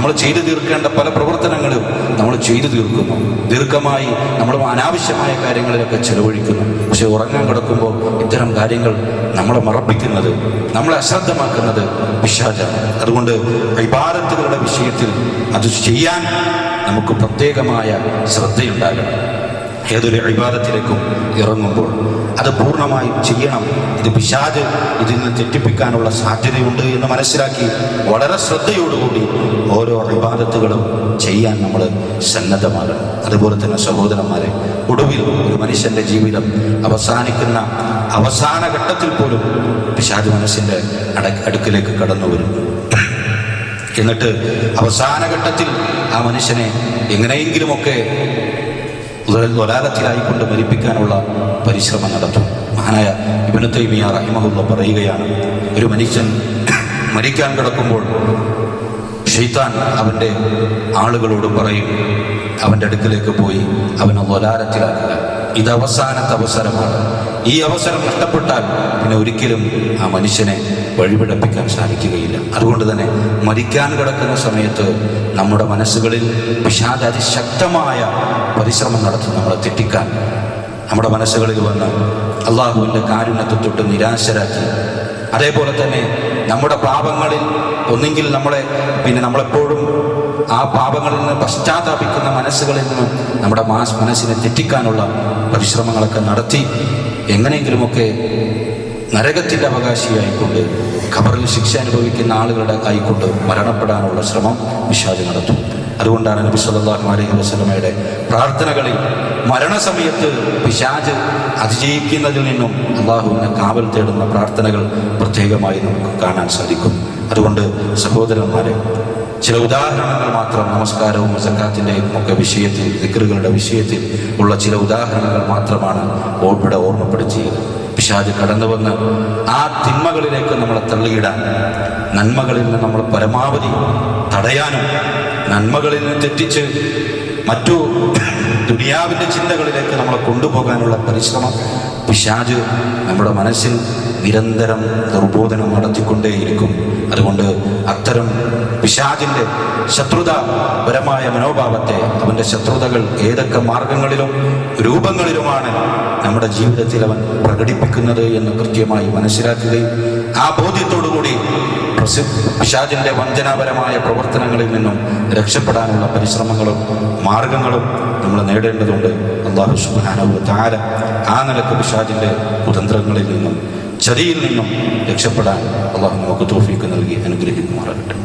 നമ്മൾ ചെയ്തു തീർക്കേണ്ട പല പ്രവർത്തനങ്ങളും നമ്മൾ ചെയ്തു തീർക്കുന്നു. ദീർഘമായി നമ്മൾ അനാവശ്യമായ കാര്യങ്ങളിലൊക്കെ ചെലവഴിക്കുന്നു. പക്ഷെ ഉറങ്ങാൻ കിടക്കുമ്പോൾ ഇത്തരം കാര്യങ്ങൾ നമ്മളെ മറപ്പിക്കുന്നത് നമ്മളെ അശ്രദ്ധമാക്കുന്നത് പിശാചാണ് അതുകൊണ്ട് വൈഭാരത്തുകളുടെ വിഷയത്തിൽ അത് ചെയ്യാൻ നമുക്ക് പ്രത്യേകമായ ശ്രദ്ധയുണ്ടാകണം. ഏതൊരു അഭിവാദത്തിലേക്കും ഇറങ്ങുമ്പോൾ അത് പൂർണമായും ചെയ്യണം. ഇത് പിശാജ് ഇതിൽ നിന്ന് തെറ്റിപ്പിക്കാനുള്ള സാധ്യതയുണ്ട് എന്ന് മനസ്സിലാക്കി വളരെ ശ്രദ്ധയോടുകൂടി ഓരോ അഭിവാദത്തുകളും ചെയ്യാൻ നമ്മൾ സന്നദ്ധമാകണം. അതുപോലെ തന്നെ സഹോദരന്മാരെ ഒടുവിൽ ഒരു മനുഷ്യന്റെ ജീവിതം അവസാനിക്കുന്ന അവസാന ഘട്ടത്തിൽ പോലും പിശാജ് മനസ്സിന്റെ അട അടുക്കിലേക്ക് കടന്നു വരും. എന്നിട്ട് അവസാന ഘട്ടത്തിൽ ആ മനുഷ്യനെ എങ്ങനെയെങ്കിലുമൊക്കെ തൊലാലത്തിലായിക്കൊണ്ട് മരിപ്പിക്കാനുള്ള പരിശ്രമം നടത്തും. മഹാനായ ഇബിന് റഹിമഹുള്ള പറയുകയാണ് ഒരു മനുഷ്യൻ മരിക്കാൻ കിടക്കുമ്പോൾ ഷെയ്ത്താൻ അവന്റെ ആളുകളോട് പറയും അവന്റെ അടുക്കിലേക്ക് പോയി അവനെ തൊലാലത്തിലാക്കുക ഇത് അവസാനത്തെ അവസരമാണ്. ഈ അവസരം നഷ്ടപ്പെട്ടാൽ പിന്നെ ഒരിക്കലും ആ മനുഷ്യനെ വഴിപിടപ്പിക്കാൻ സാധിക്കുകയില്ല. അതുകൊണ്ട് തന്നെ മരിക്കാൻ കിടക്കുന്ന സമയത്ത് നമ്മുടെ മനസ്സുകളിൽ വിഷാദ അതിശക്തമായ പരിശ്രമം നടത്തും നമ്മളെ തെറ്റിക്കാൻ. നമ്മുടെ മനസ്സുകളിൽ വന്ന് അള്ളാഹുവിന്റെ കാരുണ്യത്തെ തൊട്ട് നിരാശരാക്കി. അതേപോലെ തന്നെ നമ്മുടെ പാപങ്ങളിൽ ഒന്നെങ്കിൽ നമ്മളെ പിന്നെ നമ്മളെപ്പോഴും ആ പാപങ്ങളിൽ നിന്ന് പശ്ചാത്താപിക്കുന്ന മനസ്സുകളിൽ നിന്നും നമ്മുടെ മാസ് മനസ്സിനെ തെറ്റിക്കാനുള്ള പരിശ്രമങ്ങളൊക്കെ നടത്തി എങ്ങനെയെങ്കിലുമൊക്കെ നരകത്തിന്റെ അവകാശിയായിക്കൊണ്ട് ഖബറിൽ ശിക്ഷ അനുഭവിക്കുന്ന ആളുകളുടെ ആയിക്കൊണ്ട് മരണപ്പെടാനുള്ള ശ്രമം വിഷാദ് നടത്തും. അതുകൊണ്ടാണ് നബി സല്ലല്ലാഹു അലൈഹി വസല്ലമയുടെ പ്രാർത്ഥനകളിൽ മരണസമയത്ത് പിശാജ് അതിജയിക്കുന്നതിൽ നിന്നും അള്ളാഹുവിനെ കാവൽ തേടുന്ന പ്രാർത്ഥനകൾ പ്രത്യേകമായി നമുക്ക് കാണാൻ സാധിക്കും. അതുകൊണ്ട് സഹോദരന്മാരെ ചില ഉദാഹരണങ്ങൾ മാത്രം നമസ്കാരവും സക്കാത്തിന്റെയും ഒക്കെ വിഷയത്തിൽ ദിക്കറുകളുടെ വിഷയത്തിൽ ഉള്ള ചില ഉദാഹരണങ്ങൾ മാത്രമാണ് ഇവിടെ ഓർമ്മപ്പെടുത്തിയത്. പിശാജ് കടന്നു വന്ന് ആ തിന്മകളിലേക്ക് നമ്മളെ തള്ളിയിടാൻ നന്മകളിൽ നിന്ന് നമ്മൾ പരമാവധി തടയാനും നന്മകളിൽ നിന്ന് തെറ്റിച്ച് മറ്റു ദുനിയാവിന്റെ ചിന്തകളിലേക്ക് നമ്മളെ കൊണ്ടുപോകാനുള്ള പരിശ്രമം പിശാജ് നമ്മുടെ മനസ്സിൽ നിരന്തരം ദുർബോധനം നടത്തിക്കൊണ്ടേയിരിക്കും. അതുകൊണ്ട് അത്തരം പിശാജിന്റെ ശത്രുതാപരമായ മനോഭാവത്തെ അവന്റെ ശത്രുതകൾ ഏതൊക്കെ മാർഗങ്ങളിലും രൂപങ്ങളിലുമാണ് നമ്മുടെ ജീവിതത്തിൽ അവൻ പ്രകടിപ്പിക്കുന്നത് എന്ന് കൃത്യമായി മനസ്സിലാക്കുകയും ആ ബോധ്യത്തോടുകൂടി പിശാചിന്റെ വഞ്ചനാപരമായ പ്രവർത്തനങ്ങളിൽ നിന്നും രക്ഷപ്പെടാനുള്ള പരിശ്രമങ്ങളും മാർഗങ്ങളും നമ്മൾ നേടേണ്ടതുണ്ട്. അള്ളാഹു സുബാനവ് താര ആ നിലയ്ക്ക് പിശാചിന്റെ കുതന്ത്രങ്ങളിൽ നിന്നും ചതിയിൽ നിന്നും രക്ഷപ്പെടാൻ അള്ളാഹു നമുക്ക് തോഫിക്ക് നൽകി അനുഗ്രഹിക്കുമാറാകട്ടെ.